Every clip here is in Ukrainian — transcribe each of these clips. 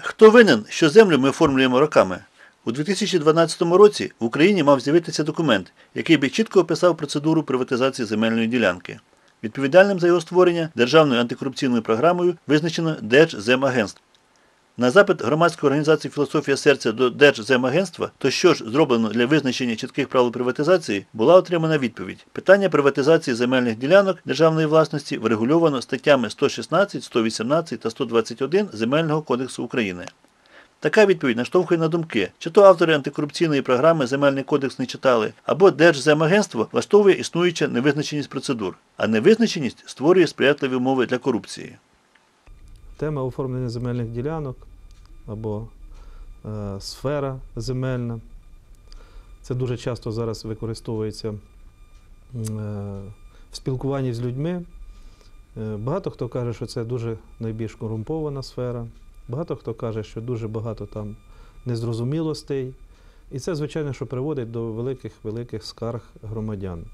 Хто винен, що землю ми оформлюємо роками? У 2012 році в Україні мав з'явитися документ, який би чітко описав процедуру приватизації земельної ділянки. Відповідальним за його створення Державною антикорупційною програмою визначено Держземагентство. На запит громадської організації Філософія серця до Держземагентства, то що ж зроблено для визначення чітких правил приватизації, була отримана відповідь. Питання приватизації земельних ділянок державної власності врегульовано статтями 116, 118 та 121 Земельного кодексу України. Така відповідь наштовхує на думки, чи то автори антикорупційної програми Земельний кодекс не читали, або Держземагентство влаштовує існуюча невизначеність процедур, а невизначеність створює сприятливі умови для корупції. Тема оформлення земельних ділянок або е, сфера земельна. Це дуже часто зараз використовується е, в спілкуванні з людьми. Е, багато хто каже, що це дуже найбільш корумпована сфера. Багато хто каже, що дуже багато там незрозумілостей. І це, звичайно, що приводить до великих-великих скарг громадян.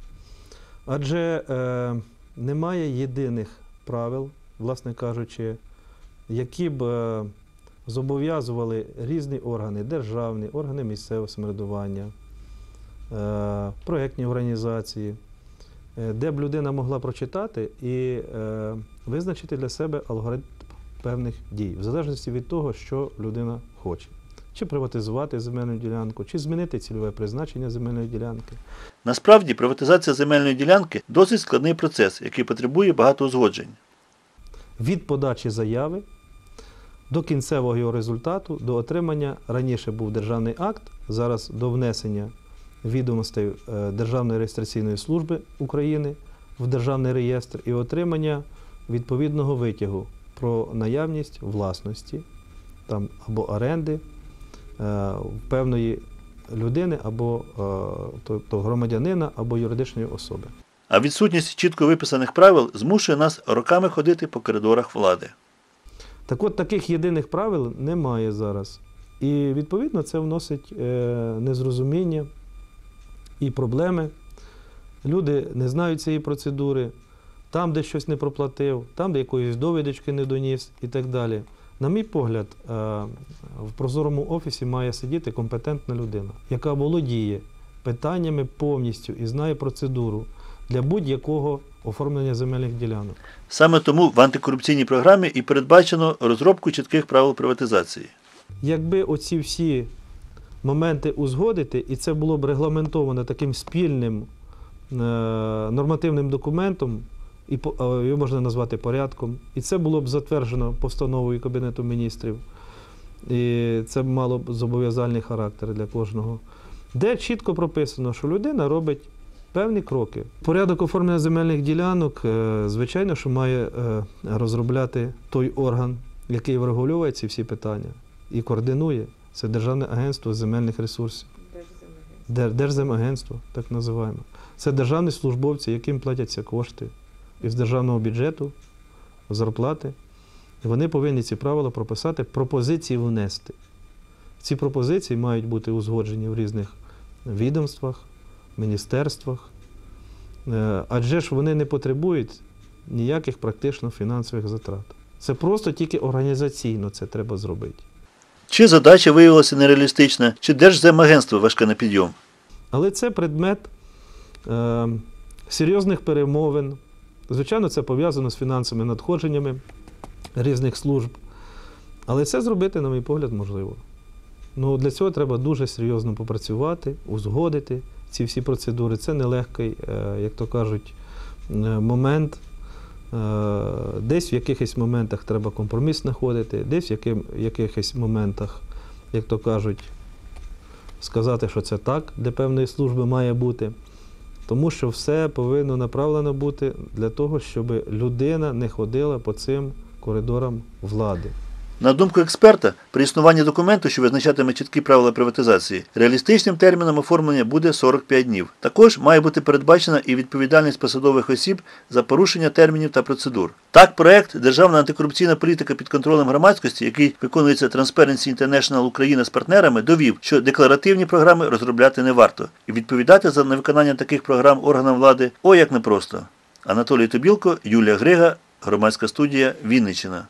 Адже е, немає єдиних правил, власне кажучи, які б е, зобов'язували різні органи, державні, органи місцевого самоврядування, е, проєктні організації, е, де б людина могла прочитати і визначити для себе алгоритм певних дій, в залежності від того, що людина хоче. Чи приватизувати земельну ділянку, чи змінити цільове призначення земельної ділянки. Насправді, приватизація земельної ділянки досить складний процес, який потребує багато узгоджень. Від подачі заяви до кінцевого його результату, до отримання раніше був державний акт, зараз до внесення відомостей е, Державної реєстраційної служби України в державний реєстр і отримання відповідного витягу про наявність власності там, або оренди е, певної людини, або тобто громадянина або юридичної особи. А відсутність чітко виписаних правил змушує нас роками ходити по коридорах влади. Так от таких єдиних правил немає зараз. І відповідно це вносить е, незрозуміння і проблеми. Люди не знають цієї процедури, там, де щось не проплатив, там, де якоїсь довідочки не доніс і так далі. На мій погляд, е, в прозорому офісі має сидіти компетентна людина, яка володіє питаннями повністю і знає процедуру для будь-якого оформлення земельних ділянок. Саме тому в антикорупційній програмі і передбачено розробку чітких правил приватизації. Якби оці всі моменти узгодити, і це було б регламентовано таким спільним е, нормативним документом, і е, його можна назвати порядком, і це було б затверджено постановою Кабінету міністрів, і це мало б зобов'язальний характер для кожного, де чітко прописано, що людина робить певні кроки. Порядок оформлення земельних ділянок, е, звичайно, що має е, розробляти той орган, який врегульовує ці всі питання і координує. Це Державне агентство земельних ресурсів. Дер- Держземагентство, так називаємо. Це державні службовці, яким платяться кошти із державного бюджету, зарплати. І вони повинні ці правила прописати, пропозиції внести. Ці пропозиції мають бути узгоджені в різних відомствах, міністерствах, Е, адже ж вони не потребують ніяких практично фінансових затрат. Це просто тільки організаційно це треба зробити. Чи задача виявилася нереалістична, чи Держземагентство важке на підйом. Але це предмет е, серйозних перемовин. Звичайно, це пов'язано з фінансовими надходженнями різних служб. Але це зробити, на мій погляд, можливо. Ну, для цього треба дуже серйозно попрацювати, узгодити ці всі процедури. Це нелегкий, е, як то кажуть, е, момент. Е, Десь в якихось моментах треба компроміс знаходити, десь в якихось моментах, як то кажуть, сказати, що це так для певної служби має бути. Тому що все повинно направлено бути для того, щоб людина не ходила по цим коридорам влади. На думку експерта, при існуванні документу, що визначатиме чіткі правила приватизації, реалістичним терміном оформлення буде 45 днів. Також має бути передбачена і відповідальність посадових осіб за порушення термінів та процедур. Так, проект Державна антикорупційна політика під контролем громадськості, який виконується Transparency International Україна з партнерами, довів, що декларативні програми розробляти не варто, і відповідати за невиконання таких програм органам влади о як непросто. Анатолій Тобілко, Юлія Грига, громадська студія Вінниччина.